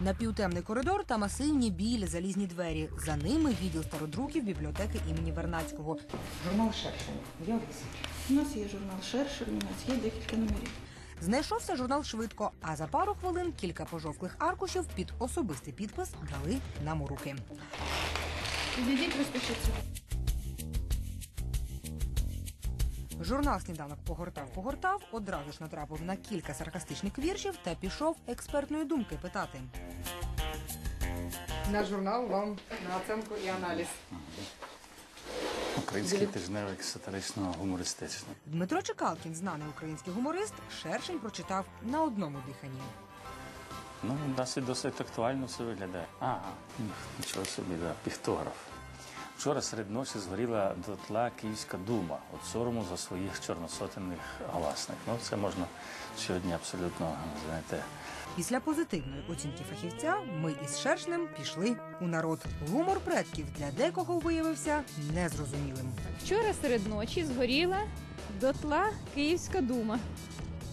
Напівтемний коридор та масивні білі залізні двері. За ними відділ стародруків бібліотеки імені Вернацького. Журнал Шершень. Є у? У нас є журнал Шершень, у нас є декілька номерів. Знайшовся журнал швидко, а за пару хвилин кілька пожовклих аркушів під особистий підпис дали нам у руки. Підійдіть, розпишіться. Журнал сніданок погортав, погортав, одразу ж натрапив на кілька саркастичних віршів та пішов експертної думки питати. Наш журнал вам на оценку і аналіз. Український тижневик сатирично гумористичний. Дмитро Чекалкін, знаний український гуморист, шершень прочитав на одному диханні. Ну, досить досить актуально все виглядає. Ага, нічого собі, да, піхтограф. Вчора серед ночі згоріла дотла Київська дума от сорому за своїх чорносотенних галасних. Ну, це можна сьогодні абсолютно, знаєте, Після позитивної оцінки фахівця ми із шершнем пішли у народ. Гумор предків для декого виявився незрозумілим. Вчора серед ночі згоріла дотла Київська дума.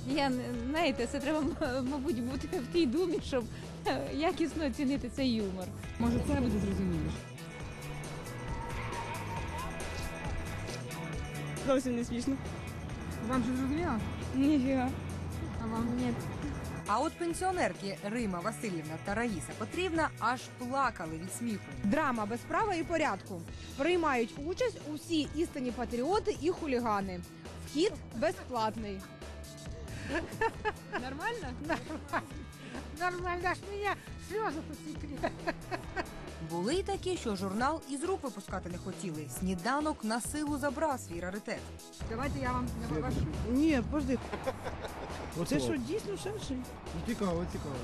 Я не- знаєте, це треба, мабуть, бути в тій думі, щоб е, якісно оцінити цей юмор. Може, це буде зрозуміліше. Зовсім не смішно. Вам же зрозуміло? Ніфіга. А вам ні. А от пенсіонерки Рима Васильівна та Раїса Петрівна аж плакали від сміху. Драма без права і порядку. Приймають участь усі істинні патріоти і хулігани. Вхід безплатний. Нормально? Нормально, аж мене сльози потекли. Були й такі, що журнал із рук випускати не хотіли. Сніданок на силу забрав свій раритет. Давайте я вам не покажу. Ні, подожди. Це що дійсно шершень? Ну, Цікаво, цікаво.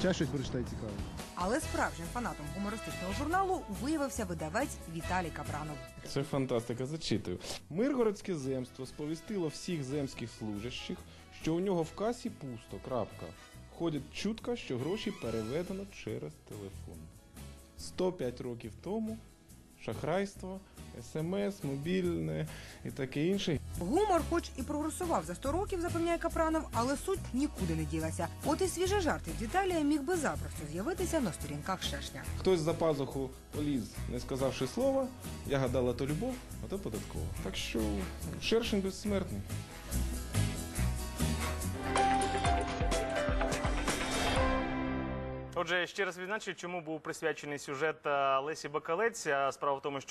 Ще щось прочитай цікаво. Але справжнім фанатом гумористичного журналу виявився видавець Віталій Капранов. Це фантастика, зачитую. Миргородське земство сповістило всіх земських служащих, що у нього в касі пусто. Крапка. Ходить чутка, що гроші переведено через телефон. 105 років тому шахрайство, смс, мобільне і таке інше. Гумор, хоч і прогресував за 100 років, запевняє Капранов, але суть нікуди не ділася. От і свіжий жарт від Віталія міг би запросто з'явитися на сторінках шершня. Хтось за пазуху поліз, не сказавши слова. Я гадала, то любов, а то податкова. Так що шершень безсмертний. Отже, ще раз відзначу, чому був присвячений сюжет е, Лесі Бакалець. А Справа в тому, що